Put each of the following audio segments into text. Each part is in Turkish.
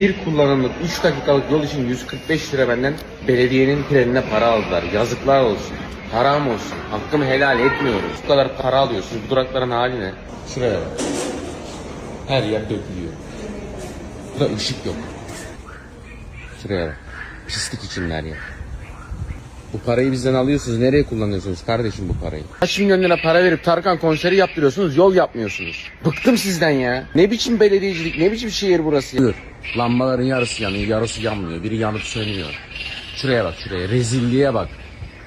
Bir kullanımlık 3 dakikalık yol için 145 lira benden belediyenin trenine para aldılar. Yazıklar olsun. Haram olsun. Hakkımı helal etmiyoruz. Bu kadar para alıyorsunuz. Bu durakların hali ne? Şuraya bak. Her yer dökülüyor. Burada ışık yok. Şuraya bak. Pislik içinde her yer. Bu parayı bizden alıyorsunuz. Nereye kullanıyorsunuz kardeşim bu parayı? Kaç milyon lira para verip Tarkan konseri yaptırıyorsunuz. Yol yapmıyorsunuz. Bıktım sizden ya. Ne biçim belediyecilik, ne biçim şehir burası ya? Lambaların yarısı yanıyor, yarısı yanmıyor. Biri yanıp sönüyor. Şuraya bak şuraya. Rezilliğe bak.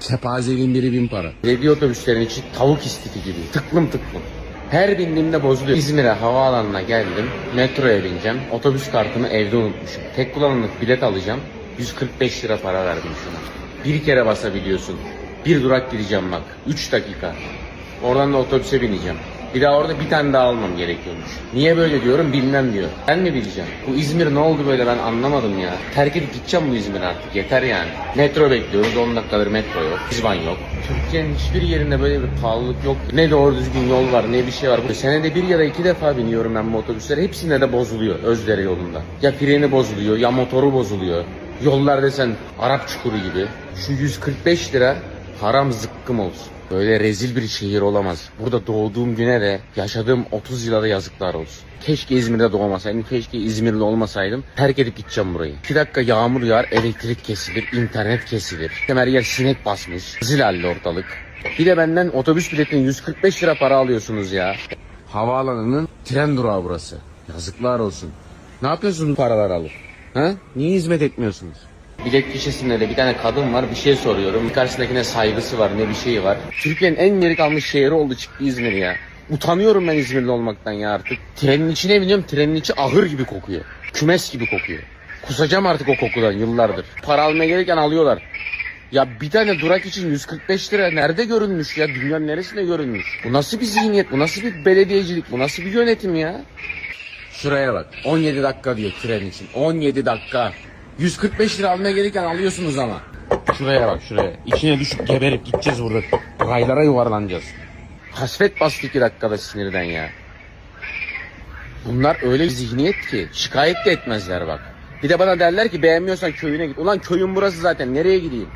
Kepazeliğin biri bin para. Belediye otobüslerin içi tavuk istifi gibi. Tıklım tıklım. Her bindiğimde bozuluyor. İzmir'e havaalanına geldim. Metroya bineceğim. Otobüs kartımı evde unutmuşum. Tek kullanımlık bilet alacağım. 145 lira para verdim şuna. Bir kere basabiliyorsun. Bir durak gideceğim bak. 3 dakika. Oradan da otobüse bineceğim. Bir daha orada bir tane daha almam gerekiyormuş. Niye böyle diyorum bilmem diyor. Ben mi bileceğim? Bu İzmir ne oldu böyle ben anlamadım ya. Terk edip gideceğim bu İzmir artık yeter yani. Metro bekliyoruz 10 dakikadır metro yok. Hizban yok. Türkiye'nin hiçbir yerinde böyle bir pahalılık yok. Ne doğru düzgün yol var ne bir şey var. Senede bir ya da iki defa biniyorum ben bu otobüslere. Hepsinde de bozuluyor Özdere yolunda. Ya freni bozuluyor ya motoru bozuluyor. Yollar desen Arap çukuru gibi. Şu 145 lira haram zıkkım olsun. Böyle rezil bir şehir olamaz. Burada doğduğum güne de yaşadığım 30 yıla da yazıklar olsun. Keşke İzmir'de doğmasaydım, keşke İzmirli olmasaydım. Terk edip gideceğim burayı. 2 dakika yağmur yağar, elektrik kesilir, internet kesilir. Her yer sinek basmış. Zilalli ortalık. Bir de benden otobüs biletine 145 lira para alıyorsunuz ya. Havaalanının tren durağı burası. Yazıklar olsun. Ne yapıyorsunuz bu paraları alıp? Ha? Niye hizmet etmiyorsunuz? Bilet gişesinde de bir tane kadın var bir şey soruyorum. Karşısındakine saygısı var ne bir şeyi var. Türkiye'nin en geri kalmış şehri oldu çıktı İzmir ya. Utanıyorum ben İzmirli olmaktan ya artık. Trenin içine biniyorum trenin içi ahır gibi kokuyor. Kümes gibi kokuyor. Kusacağım artık o kokudan yıllardır. Para almaya gelirken alıyorlar. Ya bir tane durak için 145 lira nerede görünmüş ya? Dünyanın neresinde görünmüş? Bu nasıl bir zihniyet? Bu nasıl bir belediyecilik? Bu nasıl bir yönetim ya? Şuraya bak. 17 dakika diyor tren için. 17 dakika. 145 lira almaya gelirken alıyorsunuz ama. Şuraya bak şuraya. İçine düşüp geberip gideceğiz burada. Raylara yuvarlanacağız. Hasret bastı 2 dakikada sinirden ya. Bunlar öyle bir zihniyet ki şikayet de etmezler bak. Bir de bana derler ki beğenmiyorsan köyüne git. Ulan köyün burası zaten nereye gideyim?